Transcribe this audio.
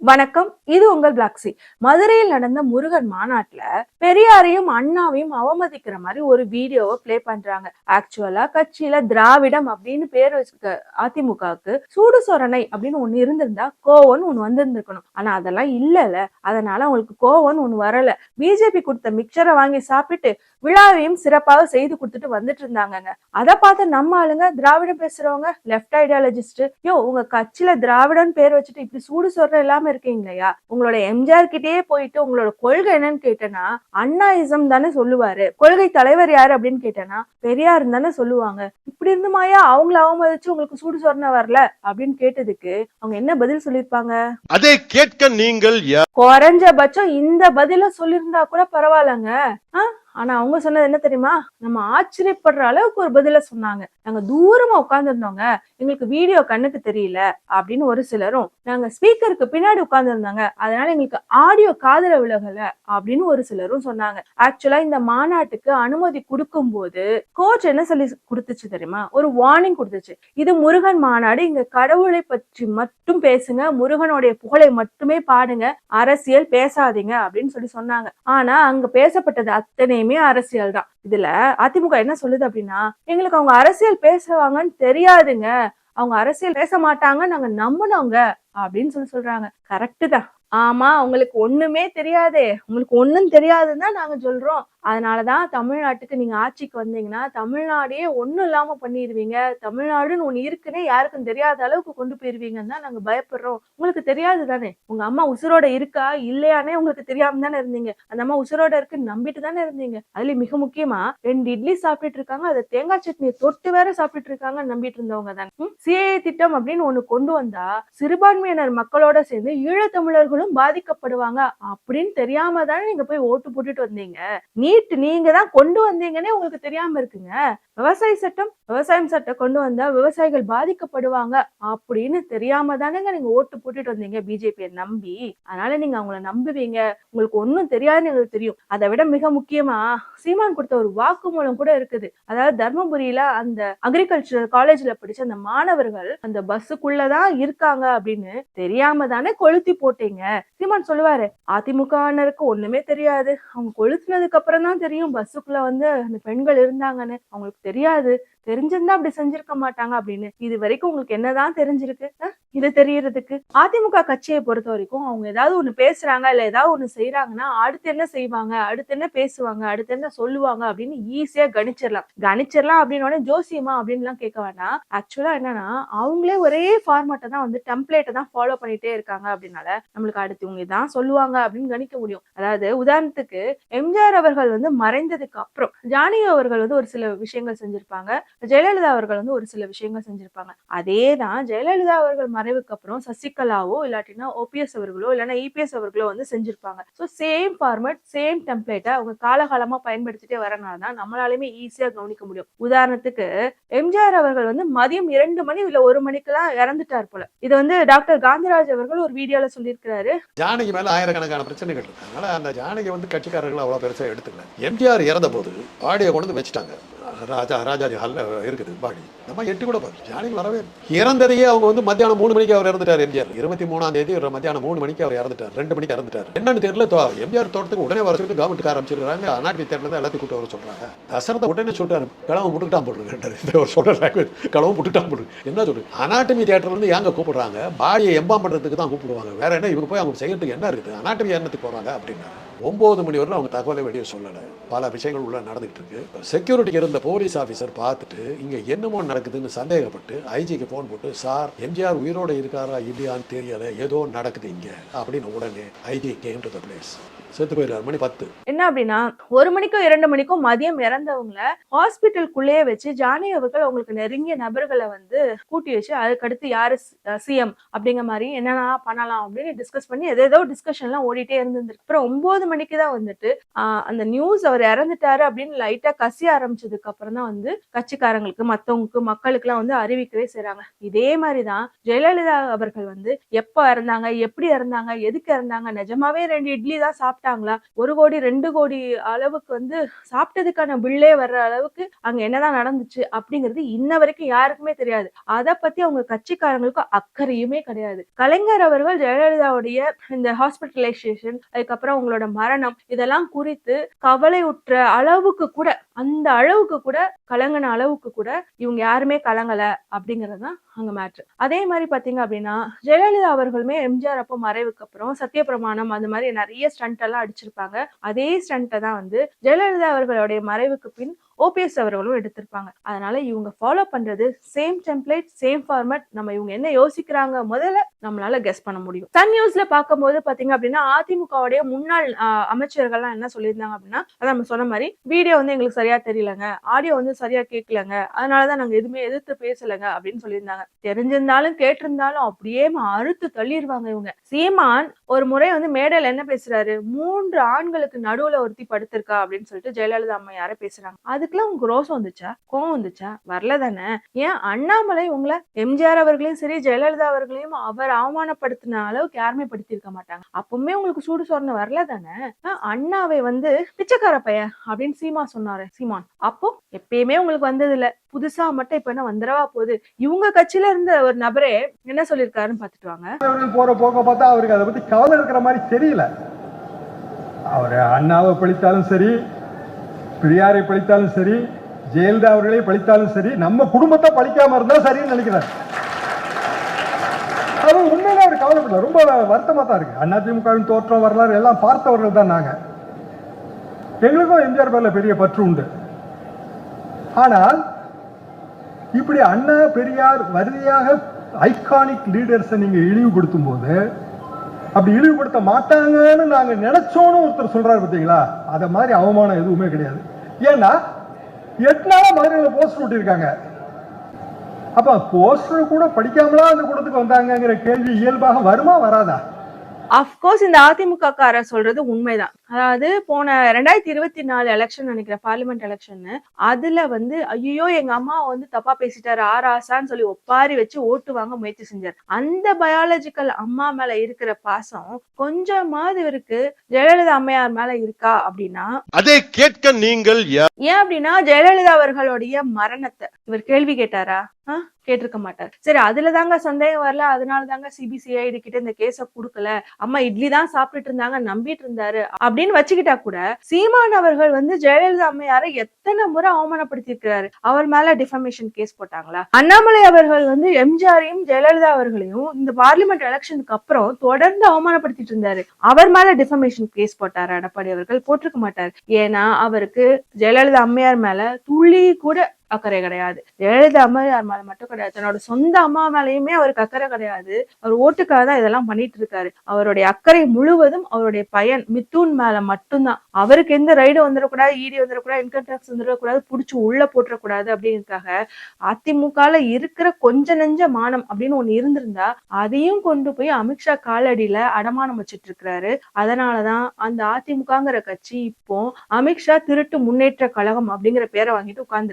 வணக்கம் இது உங்கள் பிளாக்ஸி மதுரையில் நடந்த முருகன் மாநாட்டுல பெரியாரையும் அண்ணாவையும் அவமதிக்கிற மாதிரி ஒரு வீடியோவை பிளே பண்றாங்க. ஆக்சுவலா கட்சியில திராவிடம் அப்படின்னு பேர் வச்சிருக்க அதிமுகவுக்கு சூடு சொரணை அப்படின்னு ஒண்ணு இருந்திருந்தா கோவம்னு ஒண்ணு வந்திருந்திருக்கணும். ஆனா அதெல்லாம் இல்லல. அதனால அவங்களுக்கு கோவம்னு ஒண்ணு வரல. பிஜேபி கொடுத்த மிக்சரை வாங்கி சாப்பிட்டு விழாவையும் சிறப்பாக செய்து கொடுத்துட்டு வந்துட்டு இருந்தாங்கங்க. அதை பார்த்து நம்ம ஆளுங்க திராவிடம் பேசுறவங்க லெஃப்ட் ஐடியாலஜிஸ்ட் யோ உங்க கட்சியில திராவிடம் பேர் வச்சுட்டு இப்படி சூடு சொரணை இல்லாம இருக்கீங்களையா? உங்களோட எம்ஜிஆர் கிட்டயே போயிட்டு உங்களோட கொள்கை என்னன்னு கேட்டேன்னா அண்ணாயிசம் தானே சொல்லுவாரு. கொள்கை தலைவர் யாரு அப்படின்னு கேட்டேன்னா பெரியார் தானே சொல்லுவாங்க. இப்படி இருந்துமாயா அவங்கள அவமதிச்சு உங்களுக்கு சூடு சொரணை வரல? அப்படின்னு கேட்டதுக்கு அவங்க என்ன பதில் சொல்லியிருப்பாங்க? அதை கேட்க நீங்கள் குறைஞ்சபட்சம் இந்த பதில சொல்லியிருந்தா கூட பரவாயில்லங்க. ஆ? ஆனா அவங்க சொன்னது என்ன தெரியுமா? நம்ம ஆச்சரியப்படுற அளவுக்கு ஒரு பதில சொன்னாங்க. நாங்க தூரமா உட்கார்ந்துருந்தோங்க. எங்களுக்கு வீடியோ கண்ணுக்கு தெரியல அப்படின்னு ஒரு சிலரும் நாங்க ஸ்பீக்கருக்கு பின்னாடி உட்கார்ந்துருந்தாங்க. அதனால எங்களுக்கு ஆடியோ காதல விலகல அப்படின்னு ஒரு சிலரும் சொன்னாங்க. ஆக்சுவலா இந்த மாநாட்டுக்கு அனுமதி கொடுக்கும் போது கோச் என்ன சொல்லி கொடுத்துச்சு தெரியுமா? ஒரு வார்னிங் கொடுத்துச்சு. இது முருகன் மாநாடு. இங்க கடவுளை பற்றி மட்டும் பேசுங்க. முருகனுடைய புகழை மட்டுமே பாடுங்க. அரசியல் பேசாதீங்க அப்படின்னு சொல்லி சொன்னாங்க. ஆனா அங்க பேசப்பட்டது அத்தனை அத்தனையுமே அரசியல் தான். இதுல அதிமுக என்ன சொல்லுது அப்படின்னா எங்களுக்கு அவங்க அரசியல் பேசுவாங்கன்னு தெரியாதுங்க. அவங்க அரசியல் பேச மாட்டாங்க நாங்க நம்பினவங்க அப்படின்னு சொல்லி சொல்றாங்க. கரெக்டு தான். ஆமா உங்களுக்கு ஒண்ணுமே தெரியாதே. உங்களுக்கு ஒண்ணும் தெரியாதுன்னு தான் நாங்க சொல்றோம். அதனாலதான் தமிழ்நாட்டுக்கு நீங்க ஆட்சிக்கு வந்தீங்கன்னா தமிழ்நாடே ஒண்ணும் இல்லாம பண்ணிடுவீங்க தமிழ்நாடுன்னு ஒண்ணு இருக்குன்னே யாருக்கும் தெரியாத அளவுக்கு கொண்டு போயிருவீங்கன்னு தான் நாங்க பயப்படுறோம். உங்களுக்கு தெரியாது தானே? உங்க அம்மா உசுரோட இருக்கா? இல்லையானே உங்களுக்கு தெரியாம தானே இருந்தீங்க. அந்த அம்மா உசுரோட இருக்குன்னு நம்பிட்டு தானே இருந்தீங்க. அதுல மிக முக்கியமா ரெண்டு இட்லி சாப்பிட்டுட்டு இருக்காங்க. அதை தேங்காய் சட்னியை தொட்டு வேற சாப்பிட்டுட்டு இருக்காங்கன்னு நம்பிட்டு இருந்தவங்க தானே? சிஏ திட்டம் அப்படின்னு ஒண்ணு கொண்டு வந்தா சிறுபான்மையினர் மக்களோட சேர்ந்து ஈழத்தமிழர்களும் பாதிக்கப்படுவாங்க அப்படின்னு தெரியாம தானே நீங்க போய் ஓட்டு போட்டுட்டு வந்தீங்க. நீ நீட் நீங்க தான் கொண்டு வந்தீங்கன்னே உங்களுக்கு தெரியாம இருக்குங்க. விவசாய சட்டம் விவசாயம் சட்டம் கொண்டு வந்தா விவசாயிகள் பாதிக்கப்படுவாங்க அப்படின்னு தெரியாம தானேங்க நீங்க ஓட்டு போட்டுட்டு வந்தீங்க பிஜேபியை நம்பி. அதனால நீங்க அவங்கள நம்புவீங்க. உங்களுக்கு ஒண்ணும் தெரியாதுன்னு எங்களுக்கு தெரியும். அதை விட மிக முக்கியமா சீமான் கொடுத்த ஒரு வாக்குமூலம் கூட இருக்குது. அதாவது தர்மபுரியில அந்த அக்ரிகல்ச்சரல் காலேஜ்ல படிச்ச அந்த மாணவர்கள் அந்த பஸ்ஸுக்குள்ளதான் இருக்காங்க அப்படின்னு தெரியாம தானே கொளுத்தி போட்டீங்க. சீமான் சொல்லுவாரு அதிமுக ஒண்ணுமே தெரியாது. அவங்க கொளுத்துனதுக்கு அப்புறம் தான் தெரியும் பஸ்ஸுக்குள்ள வந்து அந்த பெண்கள் இருந்தாங்கன்னு. அவங்களுக்கு தெரியாது. தெரிஞ்சிருந்தா அப்படி செஞ்சிருக்க மாட்டாங்க அப்படின்னு. இது வரைக்கும் உங்களுக்கு என்னதான் தெரிஞ்சிருக்கு? இது தெரியறதுக்கு. அதிமுக கட்சியை பொறுத்த வரைக்கும் அவங்க ஏதாவது ஒண்ணு பேசுறாங்க இல்ல ஏதாவது ஒண்ணு செய்யறாங்கன்னா அடுத்து என்ன செய்வாங்க? அடுத்து என்ன பேசுவாங்க? அடுத்து என்ன சொல்லுவாங்க? அப்படின்னு ஈஸியா கணிச்சிடலாம். கணிச்சிடலாம் அப்படின்னு உடனே ஜோசியமா அப்படின்னு எல்லாம் கேட்க வேண்டாம். ஆக்சுவலா என்னன்னா அவங்களே ஒரே ஃபார்மேட்டை தான் வந்து டெம்ப்ளேட்டை தான் ஃபாலோ பண்ணிட்டே இருக்காங்க அப்படின்னால நம்மளுக்கு அடுத்து இவங்க இதான் சொல்லுவாங்க அப்படின்னு கணிக்க முடியும். அதாவது உதாரணத்துக்கு எம்ஜிஆர் அவர்கள் வந்து மறைந்ததுக்கு அப்புறம் ஜானகி அவர்கள் வந்து ஒரு சில விஷயங்கள் செஞ்சிருப்பாங்க. ஜெயலலிதா அவர்கள் வந்து ஒரு சில விஷயங்கள் செஞ்சிருப்பாங்க. அதே தான் ஜெயலலிதா அவர்கள் மறைவுக்கு அப்புறம் சசிகலாவோ இல்லாட்டினா ஓபிஎஸ் அவர்களோ இல்லைன்னா இபிஎஸ் அவர்களோ வந்து செஞ்சிருப்பாங்க. ஸோ சேம் ஃபார்மேட் சேம் டெம்ப்ளேட்டை அவங்க காலகாலமா பயன்படுத்திட்டே வரனால தான் நம்மளாலுமே ஈஸியா கவனிக்க முடியும். உதாரணத்துக்கு எம்ஜிஆர் அவர்கள் வந்து மதியம் இரண்டு மணி இல்லை ஒரு மணிக்கெல்லாம் இறந்துட்டார் போல. இது வந்து டாக்டர் காந்திராஜ் அவர்கள் ஒரு வீடியோல சொல்லியிருக்கிறாரு. ஜானகி மேல ஆயிரக்கணக்கான பிரச்சனைகள் இருக்கு. அதனால அந்த ஜானகி வந்து கட்சிக்காரர்கள் அவ்வளவு பெருசா பண்ணல எம்ஜிஆர் இறந்த போது ஆடியோ கொண்டு வந்து வச்சுட்டாங்க. ராஜா ராஜாஜி ஹாலில் இருக்குது பாடி. நம்ம எட்டு கூட பாரு ஜானகி வரவே இறந்ததையே அவங்க வந்து மத்தியானம் மூணு மணிக்கு அவர் இறந்துட்டார் எம்ஜிஆர் இருபத்தி மூணாம் தேதி ஒரு மத்தியானம் மூணு மணிக்கு அவர் இறந்துட்டார் ரெண்டு மணிக்கு இறந்துட்டார். என்னன்னு தெரியல தோ- எம்ஜிஆர் தோட்டத்துக்கு உடனே வர சொல்லிட்டு கவர்மெண்ட் ஆரம்பிச்சிருக்காங்க அநாட்டி தேர்தல் தான் எல்லாத்தையும் கூட்டு வர சொல்றாங்க. தசரத்தை உடனே சொல்றாரு களவு முட்டுக்கிட்டான் போட்டுருக்காரு ஒரு சொல்ற லாங்குவேஜ் களவு முட்டுக்கிட்டான் போட்டு என்ன சொல்றது? அனாட்டமி தியேட்டர்ல இருந்து ஏங்க கூப்பிடுறாங்க? பாடியை எம்பாம் பண்றதுக்கு தான் கூப்பிடுவாங்க. வேற என்ன இவங்க போய் அவங்க செய்யறதுக்கு என்ன இருக்குது? அனாட்டமி என்னத்துக்கு போறாங்க அப்படின்னா ஒம்பது மணி வரைக்கும் அவங்க தகவலை வெளியே சொல்லலை. பல விஷயங்கள் உள்ள நடந்துகிட்டு இருக்கு. செக்யூரிட்டிக்கு இருந்த போலீஸ் ஆஃபீஸர் பார்த்துட்டு இங்கே என்னமோ நடக்குதுன்னு சந்தேகப்பட்டு ஐஜிக்கு ஃபோன் போட்டு சார் எம்ஜிஆர் உயிரோடு இருக்காரா இல்லையான்னு தெரியல. ஏதோ நடக்குது இங்கே அப்படின்னு உடனே IG came to the place செத்து போயிடுறாரு. மணி பத்து. என்ன அப்படின்னா ஒரு மணிக்கும் இரண்டு மணிக்கும் மதியம் இறந்தவங்கள ஹாஸ்பிட்டலுக்குள்ளேயே வச்சு ஜானகி அவர்கள் அவங்களுக்கு நெருங்கிய நபர்களை வந்து கூட்டி வச்சு அதுக்கடுத்து யாரு சிஎம் அப்படிங்கிற மாதிரி என்னென்ன பண்ணலாம் அப்படின்னு டிஸ்கஸ் பண்ணி ஏதேதோ டிஸ்கஷன்லாம் ஓடிட்டே இருந்திருக்கு அப்புறம் ஒன்பது மணிக்கு தான் வந்துட்டு ஆஹ் அந்த நியூஸ் அவர் இறந்துட்டாரு அப்படின்னு லைட்டா கசிய ஆரம்பிச்சதுக்கு அப்புறம் தான் வந்து கட்சிக்காரங்களுக்கு மத்தவங்களுக்கு மக்களுக்குலாம் வந்து அறிவிக்கவே செய்றாங்க. இதே மாதிரி தான் ஜெயலலிதா அவர்கள் வந்து எப்ப இறந்தாங்க எப்படி இறந்தாங்க எதுக்கு இறந்தாங்க நிஜமாவே ரெண்டு இட்லி தான் சாப்பிட்டு சாப்பிட்டாங்களா? ஒரு கோடி ரெண்டு கோடி அளவுக்கு வந்து சாப்பிட்டதுக்கான பில்லே வர்ற அளவுக்கு அங்க என்னதான் நடந்துச்சு அப்படிங்கிறது இன்ன வரைக்கும் யாருக்குமே தெரியாது. அதை பத்தி அவங்க கட்சிக்காரங்களுக்கு அக்கறையுமே கிடையாது. கலைஞர் அவர்கள் ஜெயலலிதாவுடைய இந்த ஹாஸ்பிட்டலைசேஷன் அதுக்கப்புறம் அவங்களோட மரணம் இதெல்லாம் குறித்து கவலை உற்ற அளவுக்கு கூட அந்த அளவுக்கு கூட கலங்கின அளவுக்கு கூட இவங்க யாருமே கலங்கல அப்படிங்கிறது தான் அங்க மேட்ரு அதே மாதிரி பாத்தீங்க அப்படின்னா ஜெயலலிதா அவர்களுமே எம்ஜிஆர் அப்போ மறைவுக்கு அப்புறம் சத்தியபிரமாணம் அந்த மாதிரி நிறைய ஸ்டண்ட் எல்லாம் அடிச்சிருப்பாங்க. அதே ஸ்டண்ட்டை தான் வந்து ஜெயலலிதா அவர்களுடைய மறைவுக்கு பின் ஓபிஎஸ் அவர்களும் எடுத்திருப்பாங்க. அதனால இவங்க ஃபாலோ பண்றது சேம் டெம்ப்ளேட் சேம் ஃபார்மேட் நம்ம இவங்க என்ன யோசிக்கிறாங்க முதல்ல நம்மளால கெஸ் பண்ண முடியும். சன் நியூஸ்ல பார்க்கும்போது பாத்தீங்க அப்படின்னா அதிமுகவுடைய முன்னாள் அமைச்சர்கள்லாம் என்ன சொல்லியிருந்தாங்க அப்படின்னா அதான் நம்ம சொன்ன மாதிரி வீடியோ வந்து எங்களுக்கு சரியா தெரியலங்க. ஆடியோ வந்து சரியா கேட்கலங்க. அதனாலதான் நாங்க எதுவுமே எதிர்த்து பேசலங்க அப்படின்னு சொல்லியிருந்தாங்க. தெரிஞ்சிருந்தாலும் கேட்டிருந்தாலும் அப்படியே அறுத்து தள்ளிடுவாங்க இவங்க. சீமான் ஒரு முறை வந்து மேடையில என்ன பேசுறாரு? மூன்று ஆண்களுக்கு நடுவுல ஒருத்தி படுத்திருக்கா அப்படின்னு சொல்லிட்டு ஜெயலலிதா அம்மையார பேசுறாங்க. அது அதுக்கெல்லாம் உங்களுக்கு ரோஸ் வந்துச்சா? கோவம் வந்துச்சா? வரல தானே ஏன் அண்ணாமலை உங்களை எம்ஜிஆர் அவர்களையும் சரி ஜெயலலிதா அவர்களையும் அவர் அவமானப்படுத்தின அளவுக்கு யாருமே படுத்திருக்க மாட்டாங்க. அப்பவுமே உங்களுக்கு சூடு சொரணை வரல தானே அண்ணாவை வந்து பிச்சைக்கார பையன் அப்படின்னு சீமா சொன்னாரு சீமான். அப்போ எப்பயுமே உங்களுக்கு வந்தது இல்ல புதுசா மட்டும் இப்ப என்ன வந்துடவா போகுது? இவங்க கட்சியில இருந்த ஒரு நபரே என்ன சொல்லியிருக்காருன்னு பாத்துட்டு வாங்க. போற போக பார்த்தா அவருக்கு அதை பத்தி கவலை இருக்கிற மாதிரி தெரியல. அவர் அண்ணாவை பிடித்தாலும் சரி பெரியாரை பழித்தாலும் சரி ஜெயலலிதா அவர்களை பழித்தாலும் சரி நம்ம குடும்பத்தை பழிக்காம இருந்தா சரின்னு நினைக்கிறார். அது உண்மையில அவர் கவலைப்படல. ரொம்ப வருத்தமா தான் இருக்கு. அதிமுகவின் தோற்றம் வரலாறு எல்லாம் பார்த்தவர்கள் தான் நாங்க. எங்களுக்கும் எம்ஜிஆர் பேர்ல பெரிய பற்று உண்டு. ஆனால் இப்படி அண்ணா பெரியார் வரியாக ஐகானிக் லீடர்ஸை நீங்க இழிவுபடுத்தும் போது அப்படி இழிவுபடுத்த மாட்டாங்கன்னு நாங்க நினைச்சோன்னு ஒருத்தர் சொல்றாரு பார்த்தீங்களா? அத மாதிரி அவமானம் எதுவுமே கிடையாது. ஏன்னா எட்டு நாளா மதுரையில் போஸ்டர் ஒட்டியிருக்காங்க. அப்ப போஸ்டர் கூட படிக்காமலா அந்த கூட்டத்துக்கு வந்தாங்கங்கிற கேள்வி இயல்பாக வருமா வராதா? அப்கோர்ஸ் இந்த அதிமுக காரர் சொல்றது உண்மைதான். அதாவது போன ரெண்டாயிரத்தி இருபத்தி நாலு எலெக்ஷன் நினைக்கிறேன் பார்லிமெண்ட் எலெக்ஷன் அதுல வந்து ஐயோ எங்க அம்மா வந்து தப்பா பேசிட்டாரு ஆராசான்னு சொல்லி ஒப்பாரி வச்சு ஓட்டு வாங்க முயற்சி செஞ்சார். அந்த பயாலஜிக்கல் அம்மா மேல இருக்கிற பாசம் கொஞ்சமாவது இவருக்கு ஜெயலலிதா அம்மையார் மேல இருக்கா அப்படின்னா அதை கேட்க நீங்கள் ஏன் அப்படின்னா ஜெயலலிதா அவர்களுடைய மரணத்தை இவர் கேள்வி கேட்டாரா? கேட்டிருக்க மாட்டார். சரி அதுல தாங்க சந்தேகம் வரல அதனால தாங்க சிபிசிஐடி கிட்ட இந்த கேஸ குடுக்கல. அம்மா இட்லி தான் சாப்பிட்டுட்டு இருந்தாங்க நம்பிட்டு இருந்தாரு அப்படின்னு வச்சுக்கிட்டா கூட சீமான் அவர்கள் வந்து ஜெயலலிதா அம்மையாரை எத்தனை முறை அவமானப்படுத்தி இருக்கிறாரு அவர் மேல டிஃபமேஷன் கேஸ் போட்டாங்களா? அண்ணாமலை அவர்கள் வந்து எம்ஜிஆரையும் ஜெயலலிதா அவர்களையும் இந்த பார்லிமெண்ட் எலெக்ஷனுக்கு அப்புறம் தொடர்ந்து அவமானப்படுத்திட்டு இருந்தாரு. அவர் மேல டிஃபமேஷன் கேஸ் போட்டாரு எடப்பாடி அவர்கள். போட்டிருக்க மாட்டார். ஏன்னா அவருக்கு ஜெயலலிதா அம்மையார் மேல துளி கூட அக்கறை கிடையாது. ஜெயலலிதா அம்மையார் மேல மட்டும் கிடையாது. தன்னோட சொந்த அம்மா மேலையுமே அவருக்கு அக்கறை கிடையாது. அவர் ஓட்டுக்காக தான் இதெல்லாம் பண்ணிட்டு இருக்காரு அவருடைய அக்கறை முழுவதும் அவருடைய பையன் மித்துன் மேல மட்டும்தான். அவருக்கு எந்த ரைடு வந்துடக்கூடாது இடி வந்துடக்கூடாது இன்கம் டேக்ஸ் வந்துடக்கூடாது புடிச்சு உள்ள போட்டுறக்கூடாது அப்படிங்கிறதுக்காக அதிமுகல இருக்கிற கொஞ்ச நெஞ்ச மானம் அப்படின்னு ஒண்ணு இருந்திருந்தா அதையும் கொண்டு போய் அமித்ஷா காலடியில அடமானம் வச்சிட்டு இருக்கிறாரு அதனாலதான் அந்த அதிமுகங்கிற கட்சி இப்போ அமித்ஷா திருட்டு முன்னேற்ற கழகம் அப்படிங்கிற பேரை வாங்கிட்டு உட்கார்ந்து